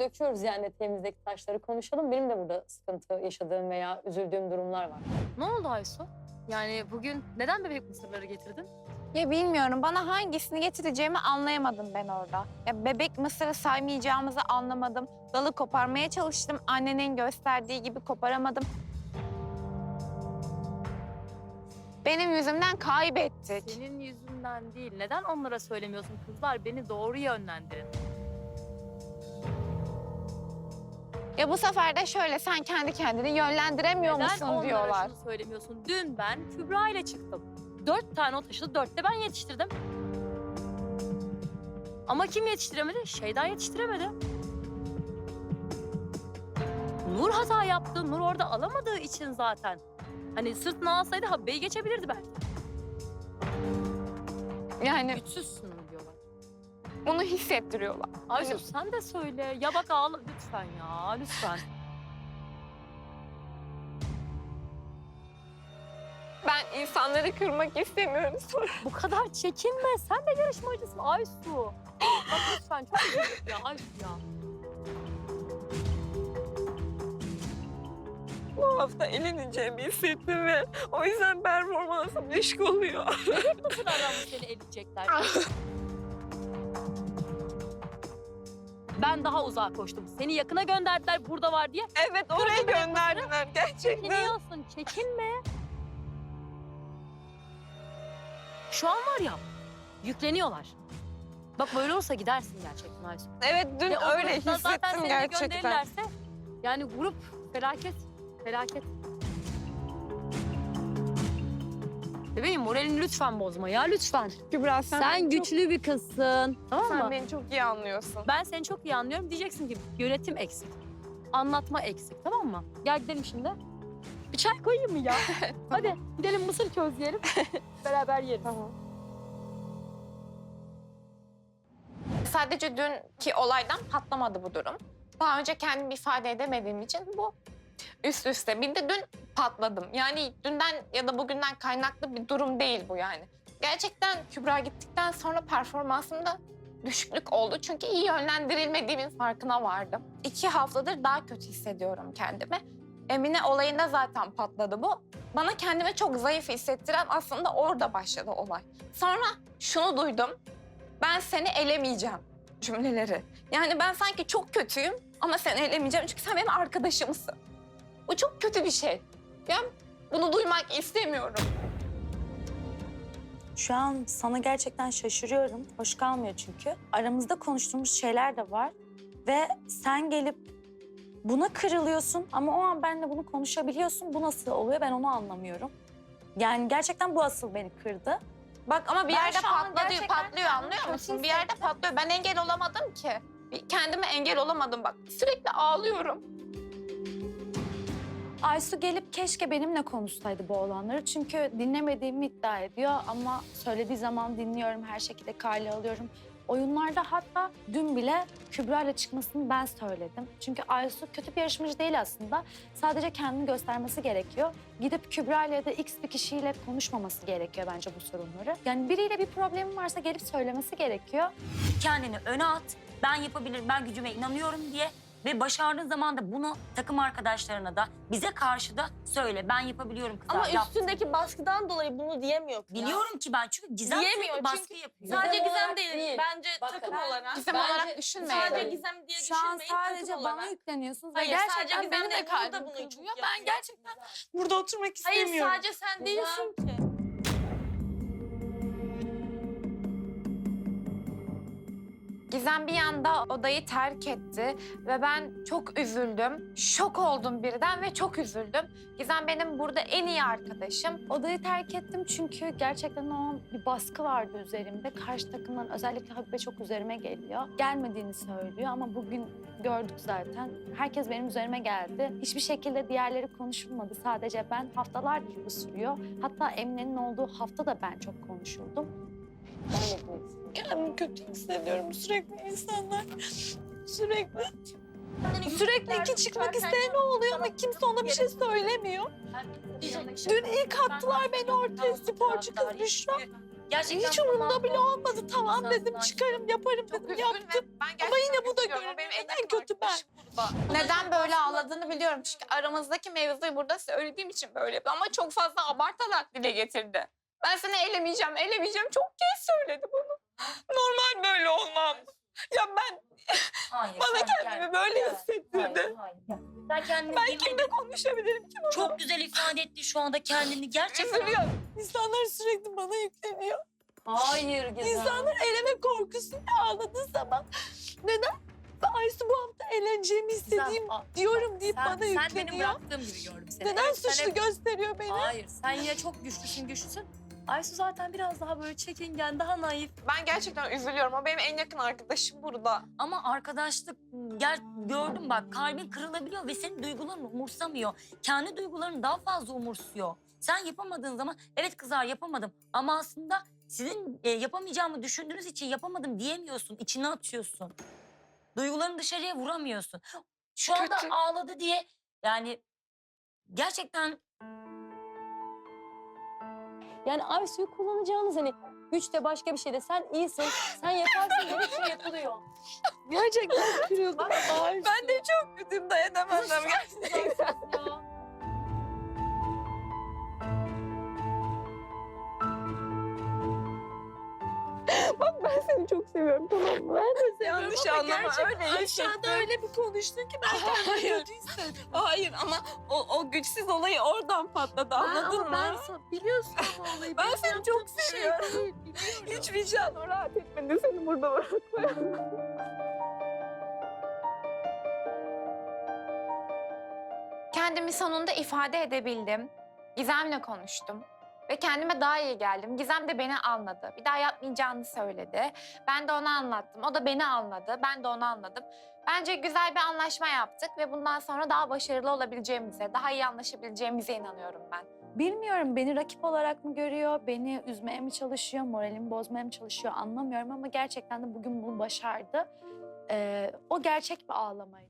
döküyoruz yani eteğimizdeki taşları konuşalım. Benim de burada sıkıntı yaşadığım veya üzüldüğüm durumlar var. Ne oldu Aysu? Yani bugün neden bebek mısırları getirdin? Ya bilmiyorum bana hangisini getireceğimi anlayamadım ben orada. Ya bebek mısırı saymayacağımızı anlamadım. Dalı koparmaya çalıştım. Annenin gösterdiği gibi koparamadım. Benim yüzümden kaybettik. Senin yüzünden değil. Neden onlara söylemiyorsun kızlar? Beni doğru yönlendirin. Ya bu sefer de şöyle sen kendi kendini yönlendiremiyor Neden musun diyorlar. şunu söylemiyorsun? Dün ben Kübra ile çıktım. Dört tane o taşıdı, dörtte ben yetiştirdim. Ama kim yetiştiremedi? Şeyda yetiştiremedi. Nur hata yaptı. Nur orada alamadığı için zaten. Hani sırtına alsaydı habbeyi geçebilirdi belki. Yani Güçsüzsün. Bunu hissettiriyorlar. Ayşe sen de söyle. Ya bak ağla lütfen ya lütfen. Ben insanları kırmak istemiyorum. Bu kadar çekinme. Sen de yarışmacısın Aysu. Bak lütfen çok üzüldüm ya Aysu ya. Bu hafta eleneceğimi hissettim ve o yüzden performansım düşük oluyor. Nasıl davranmış seni eleyecekler? ben daha uzağa koştum. Seni yakına gönderdiler burada var diye. Evet oraya gönderdiler gerçekten. Çekiniyorsun, çekinme. Şu an var ya, yükleniyorlar. Bak böyle olsa gidersin gerçekten Aysu. Evet dün Ve o öyle grupta zaten hissettim seni de gerçekten. gönderirlerse, yani grup felaket, felaket. Bebeğim moralini lütfen bozma ya lütfen. Kübra Sen, beni çok- güçlü bir kızsın. Tamam sen mı? beni çok iyi anlıyorsun. Ben seni çok iyi anlıyorum. Diyeceksin ki yönetim eksik. Anlatma eksik tamam mı? Gel gidelim şimdi. Bir çay koyayım mı ya? Hadi gidelim mısır közleyelim. Beraber yeriz. Tamam. Sadece dünkü olaydan patlamadı bu durum. Daha önce kendimi ifade edemediğim için bu üst üste. Bir de dün patladım. Yani dünden ya da bugünden kaynaklı bir durum değil bu yani. Gerçekten Kübra gittikten sonra performansımda düşüklük oldu. Çünkü iyi yönlendirilmediğimin farkına vardım. İki haftadır daha kötü hissediyorum kendimi. Emine olayında zaten patladı bu. Bana kendimi çok zayıf hissettiren aslında orada başladı olay. Sonra şunu duydum. Ben seni elemeyeceğim cümleleri. Yani ben sanki çok kötüyüm ama seni elemeyeceğim çünkü sen benim arkadaşımsın. Bu çok kötü bir şey. Ben bunu duymak istemiyorum. Şu an sana gerçekten şaşırıyorum. Hoş kalmıyor çünkü. Aramızda konuştuğumuz şeyler de var. Ve sen gelip buna kırılıyorsun ama o an benimle bunu konuşabiliyorsun. Bu nasıl oluyor ben onu anlamıyorum. Yani gerçekten bu asıl beni kırdı. Bak ama bir Ben yerde şu an patlıyor, gerçekten patlıyor kendimi anlıyor musun? Bir yerde patlıyor. Ben engel olamadım ki. Kendime engel olamadım bak. Sürekli ağlıyorum. Aysu gelip keşke benimle konuşsaydı bu olanları. Çünkü dinlemediğimi iddia ediyor ama söylediği zaman dinliyorum, her şekilde kale alıyorum. Oyunlarda hatta dün bile Kübra ile çıkmasını ben söyledim. Çünkü Aysu kötü bir yarışmacı değil aslında. Sadece kendini göstermesi gerekiyor. Gidip Kübra ile da X bir kişiyle konuşmaması gerekiyor bence bu sorunları. Yani biriyle bir problemi varsa gelip söylemesi gerekiyor. kendini öne at. Ben yapabilirim, ben gücüme inanıyorum diye. Ve başardığın zaman da bunu takım arkadaşlarına da bize karşı da söyle. Ben yapabiliyorum kızlar. Ama yaptım. üstündeki baskıdan dolayı bunu diyemiyor. kız. Biliyorum ki ben çünkü Gizem Diyemiyor çünkü baskı yapıyor. Sadece Gizem Gizem olarak değil. değil. Bence Bakın, takım ben- olarak. Gizem Bence olarak düşünmeyelim. Sadece Gizem diye Şu an düşünmeyin. sadece takım bana olarak. yükleniyorsunuz ve Hayır, gerçekten sadece benim Gizem de değil, Nur da kalbim bunu kırılıyor. Ben gerçekten Burada oturmak Hayır istemiyorum. sadece sen değilsin ki. Gizem bir anda odayı terk etti ve ben çok üzüldüm. Şok oldum birden ve çok üzüldüm. Gizem benim burada en iyi arkadaşım. Odayı terk ettim çünkü gerçekten o bir baskı vardı üzerimde. Karşı takımdan özellikle Habibe çok üzerime geliyor. Gelmediğini söylüyor ama bugün gördük zaten. Herkes benim üzerime geldi. Hiçbir şekilde diğerleri konuşulmadı. Sadece ben haftalardır bu sürüyor. Hatta Emine'nin olduğu hafta da ben çok konuşuldum. Kendimi kötü hissediyorum sürekli insanlar. Sürekli. Sürekli iki çıkmak isteyen ne oluyor ama kimse ona bir şey söylemiyor. Dün ilk attılar beni ortaya sporcu kız Büşra. Gerçekten Hiç umurumda bile olmadı. Tamam dedim çıkarım yaparım dedim yaptım. Ama yine bu da görünüyor. Benim en kötü ben? Neden böyle ağladığını biliyorum. Çünkü aramızdaki mevzuyu burada söylediğim için böyle. Ama çok fazla abartarak dile getirdi. Ben seni elemeyeceğim, elemeyeceğim. Çok kez söyledi bunu. Normal böyle olmam. Ya ben Hayır, bana sen kendimi gel. böyle Gel. hissettirdi. Hayır, hayır. gel. Sen kendini Ben kimle konuşabilirim ki bunu? çok güzel ifade ettin şu anda kendini. Gerçekten Üzülüyorum. İnsanlar sürekli bana yükleniyor. Hayır Gizem. İnsanlar eleme korkusuyla ağladığı zaman neden? Aysu bu hafta eğleneceğimi istediğim a- diyorum deyip sen, bana sen benim yükleniyor. bıraktığım gibi gördüm seni. Neden Evet, sen suçlu hep- gösteriyor beni? Hayır sen yine çok güçlüsün güçlüsün. Aysu zaten biraz daha böyle çekingen, daha naif. Ben gerçekten üzülüyorum. O benim en yakın arkadaşım burada. ama arkadaşlık gel gördüm bak kalbin kırılabiliyor ve senin duygularını umursamıyor. Kendi duygularını daha fazla umursuyor. Sen yapamadığın zaman evet kızlar yapamadım ama aslında sizin e, yapamayacağımı düşündüğünüz için yapamadım diyemiyorsun. içine atıyorsun. Duygularını dışarıya vuramıyorsun. Şu anda Kötü. ağladı diye yani gerçekten Yani Aysu'yu kullanacağınız hani güç de başka bir şey de sen iyisin. Sen yaparsın diye bir şey yapılıyor. Gerçekten. Aysu. Ben de çok kötüyüm dayanamadım gerçekten. ya. Çok seviyorum tamam mı? Ben de Yanlış Ama anlama gerçekten öyle Aşağıda hissettim. öyle bir konuştun ki ben kendimi Hayır. kötü hissettim. Hayır ama o, o güçsüz olayı oradan patladı anladın mı? Ben sana- biliyorsun ama olayı. Ben Benim seni yaptığım çok bir şey seviyorum. değil, biliyorum. Hiç vicdanım rahat etmedi seni burada bırakmaya. Kendimi sonunda ifade edebildim. Gizem'le konuştum. Ve kendime daha iyi geldim. Gizem de beni anladı. Bir daha yapmayacağını söyledi. Ben de ona anlattım. O da beni anladı. Ben de onu anladım. Bence güzel bir anlaşma yaptık ve bundan sonra daha başarılı olabileceğimize, daha iyi anlaşabileceğimize inanıyorum ben. Bilmiyorum beni rakip olarak mı görüyor, beni üzmeye mi çalışıyor, moralimi bozmaya mı çalışıyor anlamıyorum ama gerçekten de bugün bunu başardı. Ee, o gerçek bir ağlamaydı.